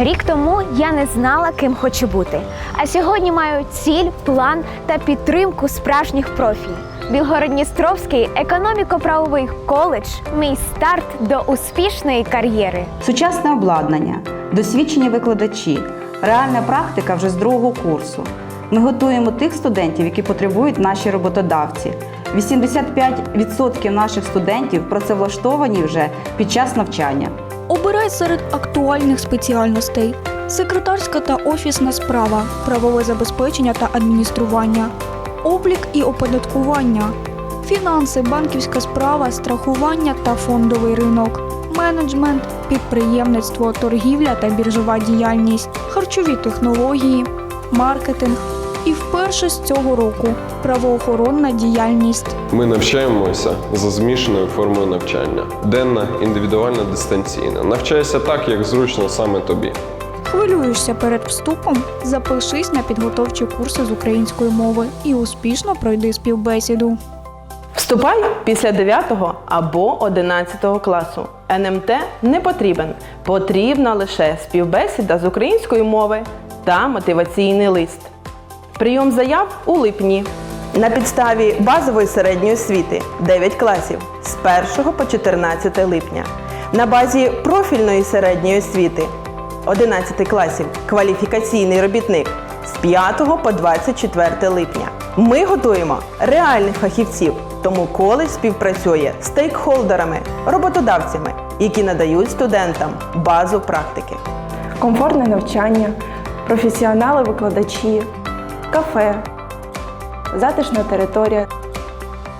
Рік тому я не знала, ким хочу бути. А сьогодні маю ціль, план та підтримку справжніх профій. Білгородністровський економіко-правовий коледж мій старт до успішної кар'єри. Сучасне обладнання, досвідчені викладачі, реальна практика вже з другого курсу. Ми готуємо тих студентів, які потребують наші роботодавці. 85% наших студентів працевлаштовані вже під час навчання. Серед актуальних спеціальностей: секретарська та офісна справа, правове забезпечення та адміністрування, облік і оподаткування, фінанси, банківська справа, страхування та фондовий ринок, менеджмент, підприємництво, торгівля та біржова діяльність, харчові технології, маркетинг. І вперше з цього року правоохоронна діяльність. Ми навчаємося за змішаною формою навчання: денна, індивідуальна, дистанційна. Навчайся так, як зручно саме тобі. Хвилюєшся перед вступом? Запишись на підготовчі курси з української мови і успішно пройди співбесіду. Вступай після 9 або 11 класу. НМТ не потрібен. Потрібна лише співбесіда з української мови та мотиваційний лист. Прийом заяв у липні. На підставі базової середньої освіти 9 класів з 1 по 14 липня. На базі профільної середньої освіти 11 класів кваліфікаційний робітник з 5 по 24 липня. Ми готуємо реальних фахівців, тому коледж співпрацює з стейкхолдерами, роботодавцями, які надають студентам базу практики. комфортне навчання, професіонали-викладачі, кафе, затишна територія,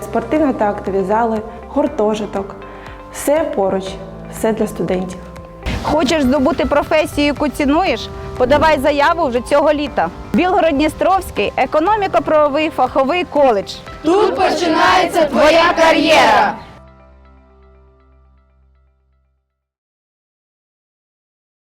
спортивна та актові зали, гуртожиток. Все поруч, все для студентів. Хочеш здобути професію, яку цінуєш? Подавай заяву вже цього літа. Білгород-Дністровський економіко-правовий фаховий коледж. Тут починається твоя кар'єра.